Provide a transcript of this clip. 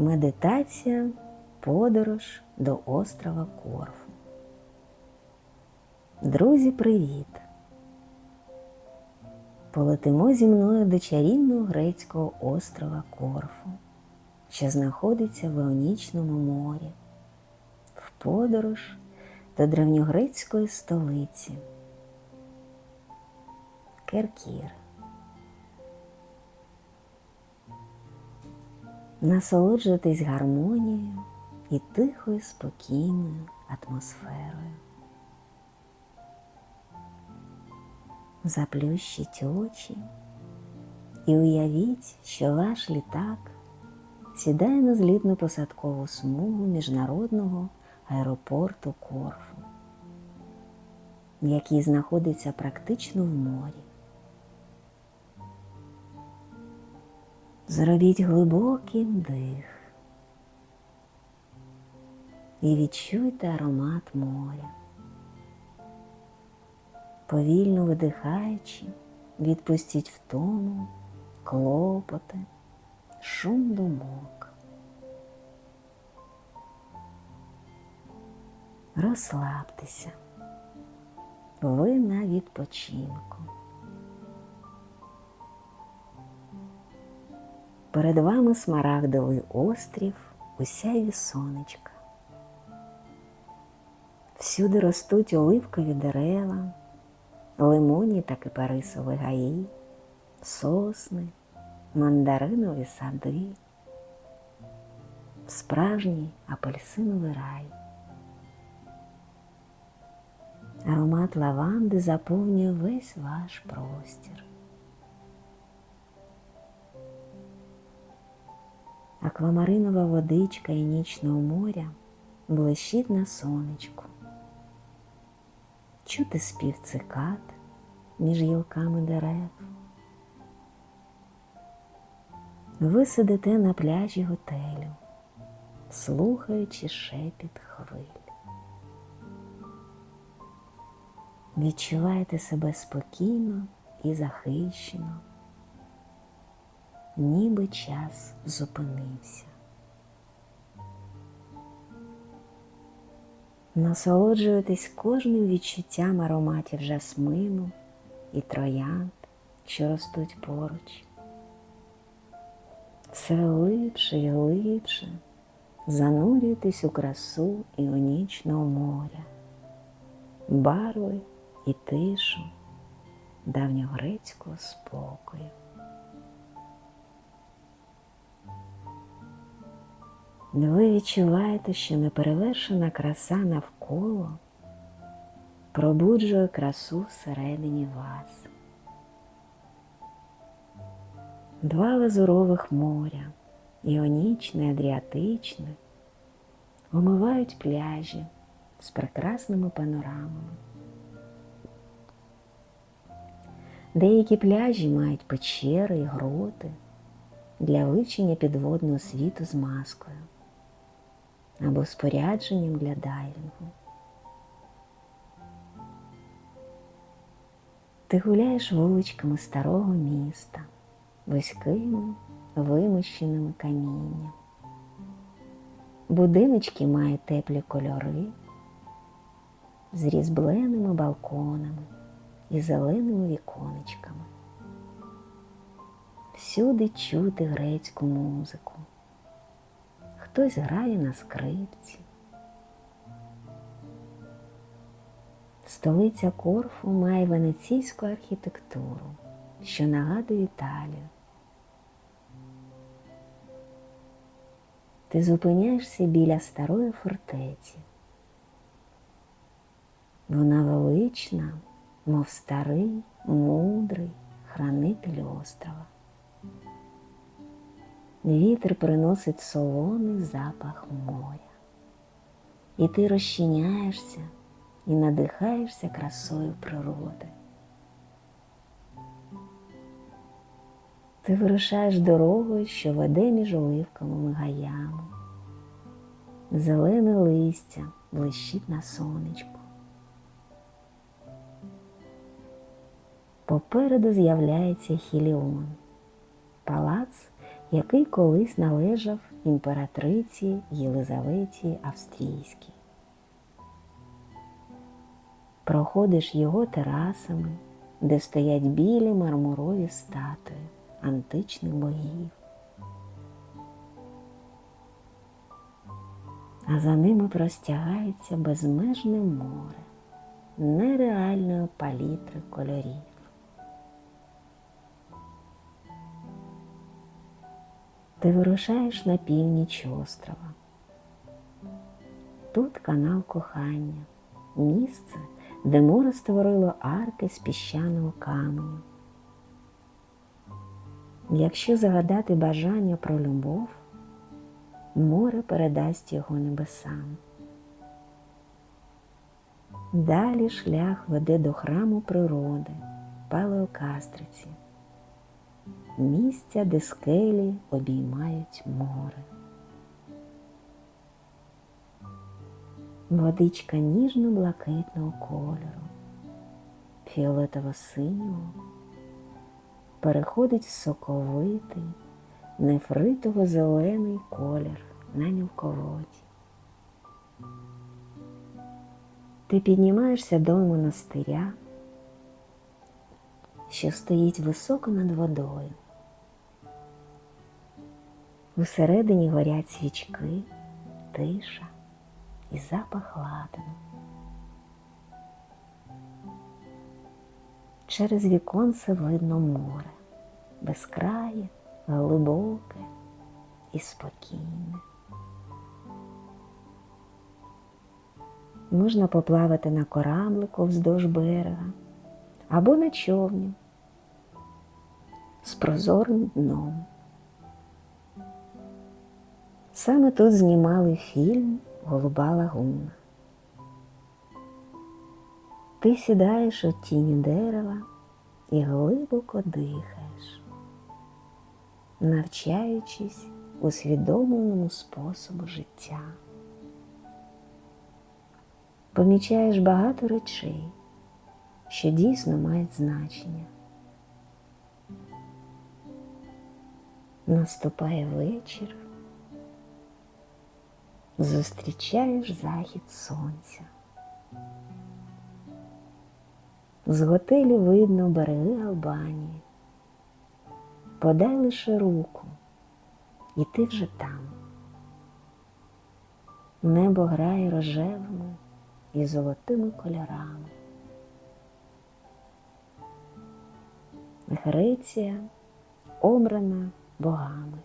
Медитація подорож до острова Корфу. Друзі, привіт! Полетимо зі мною до чарівного грецького острова Корфу, що знаходиться в Іонічному морі, в подорож до древньогрецької столиці Керкір. Насолоджуйтесь гармонією і тихою, спокійною атмосферою. Заплющіть очі і уявіть, що ваш літак сідає на злітну посадкову смугу міжнародного аеропорту Корфу, який знаходиться практично в морі. Зробіть глибокий вдих і відчуйте аромат моря. Повільно видихаючи, відпустіть втому, клопоти, шум думок. Розслабтеся, ви на відпочинку. Перед вами смарагдовий острів у сяйві сонечка. Всюди ростуть оливкові дерева, лимонні та кипарисові гаї, сосни, мандаринові сади, справжній апельсиновий рай. Аромат лаванди заповнює весь ваш простір. Аквамаринова водичка і нічного моря блищить на сонечку. Чути спів цикад між гілками дерев. Ви сидите на пляжі готелю, слухаючи шепіт хвиль. Відчуваєте себе спокійно і захищено ніби час зупинився. Насолоджуєтесь кожним відчуттям ароматів жасмину і троянд, що ростуть поруч. Все глибше і глибше занурюєтесь у красу іонічного моря, барви і тишу давньогрецького спокою. Ви відчуваєте, що неперевершена краса навколо пробуджує красу всередині вас. Два лазурових моря, іонічне адріатичне, омивають пляжі з прекрасними панорамами. Деякі пляжі мають печери і гроти для вивчення підводного світу з маскою або спорядженням для дайвінгу. Ти гуляєш вуличками старого міста, вузькими, вимощеними камінням. Будиночки мають теплі кольори з різьбленими балконами і зеленими віконечками. Всюди чути грецьку музику хтось грає на скрипці. Столиця Корфу має венеційську архітектуру, що нагадує Італію. Ти зупиняєшся біля старої фортеці. Вона велична, мов старий, мудрий хранитель острова. Вітер приносить солоний запах моря. І ти розчиняєшся і надихаєшся красою природи. Ти вирушаєш дорогою, що веде між оливковими гаями. Зелене листя блищить на сонечку. Попереду з'являється Хіліон, палац який колись належав імператриці Єлизаветі Австрійській. Проходиш його терасами, де стоять білі мармурові статуї античних богів. А за ними простягається безмежне море нереальної палітри кольорів. Ти вирушаєш на північ острова. Тут канал кохання, місце, де море створило арки з піщаного каменю. Якщо загадати бажання про любов, море передасть його небесам. Далі шлях веде до храму природи, Палеокастриці, місця, де скелі обіймають море. Водичка ніжно-блакитного кольору, фіолетово-синього, переходить в соковитий, нефритово-зелений колір на мілководі. Ти піднімаєшся до монастиря, що стоїть високо над водою. Усередині горять свічки, тиша і запах ладану. Через віконце видно море, безкрає, глибоке і спокійне. Можна поплавати на кораблику вздовж берега або на човні з прозорим дном. Саме тут знімали фільм Голуба лагуна. Ти сідаєш у тіні дерева і глибоко дихаєш, навчаючись усвідомленому способу життя. Помічаєш багато речей, що дійсно мають значення. Наступає вечір, зустрічаєш захід сонця. З готелю видно береги Албанії. Подай лише руку, і ти вже там. Небо грає рожевими і золотими кольорами. Греція обрана богами.